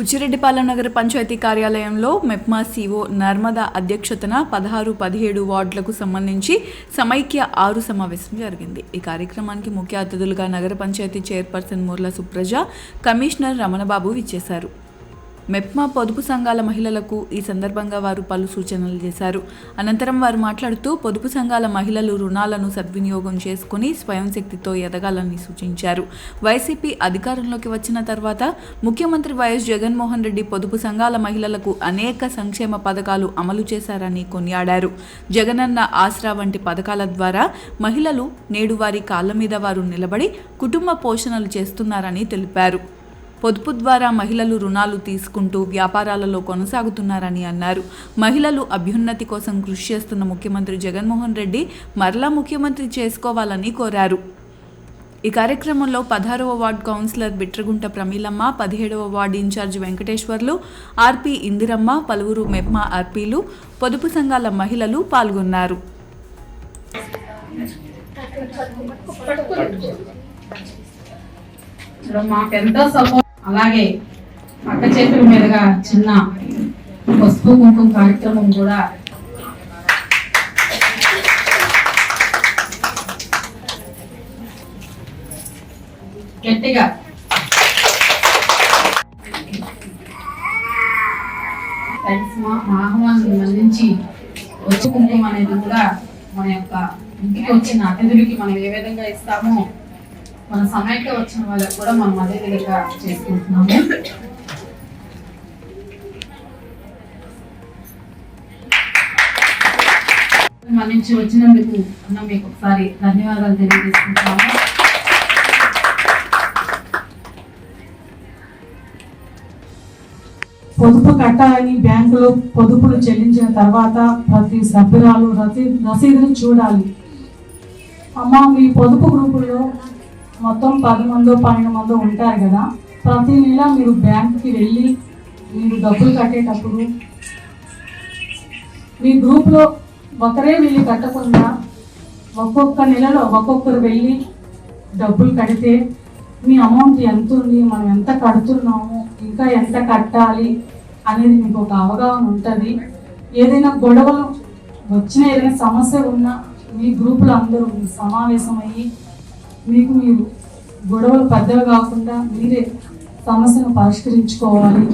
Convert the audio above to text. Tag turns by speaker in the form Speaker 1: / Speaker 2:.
Speaker 1: బుచ్చిరెడ్డిపాలెం నగర పంచాయతీ కార్యాలయంలో మెప్మా సీఓ నర్మదా అధ్యక్షతన పదహారు పదిహేడు వార్డులకు సంబంధించి సమైక్య ఆరు సమావేశం జరిగింది. ఈ కార్యక్రమానికి ముఖ్య అతిథులుగా నగర పంచాయతీ చైర్పర్సన్ ముర్ల సుప్రజ కమిషనర్ రమణబాబు విచ్చేశారు. మెప్మా పొదుపు సంఘాల మహిళలకు ఈ సందర్భంగా వారు పలు సూచనలు చేశారు. అనంతరం వారు మాట్లాడుతూ పొదుపు సంఘాల మహిళలు రుణాలను సద్వినియోగం చేసుకుని స్వయం శక్తితో ఎదగాలని సూచించారు. వైసీపీ అధికారంలోకి వచ్చిన తర్వాత ముఖ్యమంత్రి వైఎస్ జగన్మోహన్ రెడ్డి పొదుపు సంఘాల మహిళలకు అనేక సంక్షేమ పథకాలు అమలు చేశారని కొనియాడారు. జగనన్న ఆసరా వంటి పథకాల ద్వారా మహిళలు నేడు వారి కాళ్ళ మీద వారు నిలబడి కుటుంబ పోషణలు చేస్తున్నారని తెలిపారు. పొదుపు ద్వారా మహిళలు రుణాలు తీసుకుంటూ వ్యాపారాలలో కొనసాగుతున్నారని అన్నారు. మహిళలు అభ్యున్నతి కోసం కృషి చేస్తున్న ముఖ్యమంత్రి జగన్మోహన్ రెడ్డి మరలా ముఖ్యమంత్రి చేసుకోవాలని కోరారు. ఈ కార్యక్రమంలో పదహారవ వార్డు కౌన్సిలర్ బిట్రగుంట ప్రమీలమ్మ పదిహేడవ ward incharge Venkateswarlu RP Indiramma పలువురు మెప్మా ఆర్పీలు పొదుపు సంఘాల మహిళలు పాల్గొన్నారు.
Speaker 2: మాకెంతో సపోర్ట్ అలాగే పక్క చేతుల మీదుగా చిన్న పసుపు కుంకుమ కార్యక్రమం కూడా. గట్టిగా. థ్యాంక్స్ మా ఆహ్వానం వచ్చి కుంకుమ అనేది కూడా మన యొక్క ఇంటికి వచ్చిన అతిథులకి మనం ఏ విధంగా ఇస్తామో మన సమయంలో వచ్చిన వాళ్ళకి కూడా మనం అదే విధంగా చేసుకుంటున్నాము. మన నుంచి వచ్చినందుకు అన్న మీకు ఒకసారి ధన్యవాదాలు తెలియజేసుకుంటున్నాము.
Speaker 3: పొదుపు కట్టాలని బ్యాంకులో పొదుపులు చెల్లించిన తర్వాత ప్రతి సభ్యురాలు రసీ రసీదును చూడాలి. అమ్మ మీ పొదుపు గ్రూపుల్లో మొత్తం పది మందో పన్నెండు మందో ఉంటారు కదా. ప్రతి నెల మీరు బ్యాంకుకి వెళ్ళి మీరు డబ్బులు కట్టేటప్పుడు మీ గ్రూప్లో ఒకరే వెళ్ళి కట్టకుండా ఒక్కొక్క నెలలో ఒక్కొక్కరు వెళ్ళి డబ్బులు కడితే మీ అమౌంట్ ఎంత ఉంది మనం ఎంత కడుతున్నాము ఇంకా ఎంత కట్టాలి అనేది మీకు ఒక అవగాహన ఉంటుంది. ఏదైనా గొడవలు వచ్చిన ఏదైనా సమస్య ఉన్నా మీ గ్రూపులో అందరూ సమావేశమయ్యి మీకు మీరు గొడవలు పెద్దలు కాకుండా మీరే సమస్యను పరిష్కరించుకోవాలి.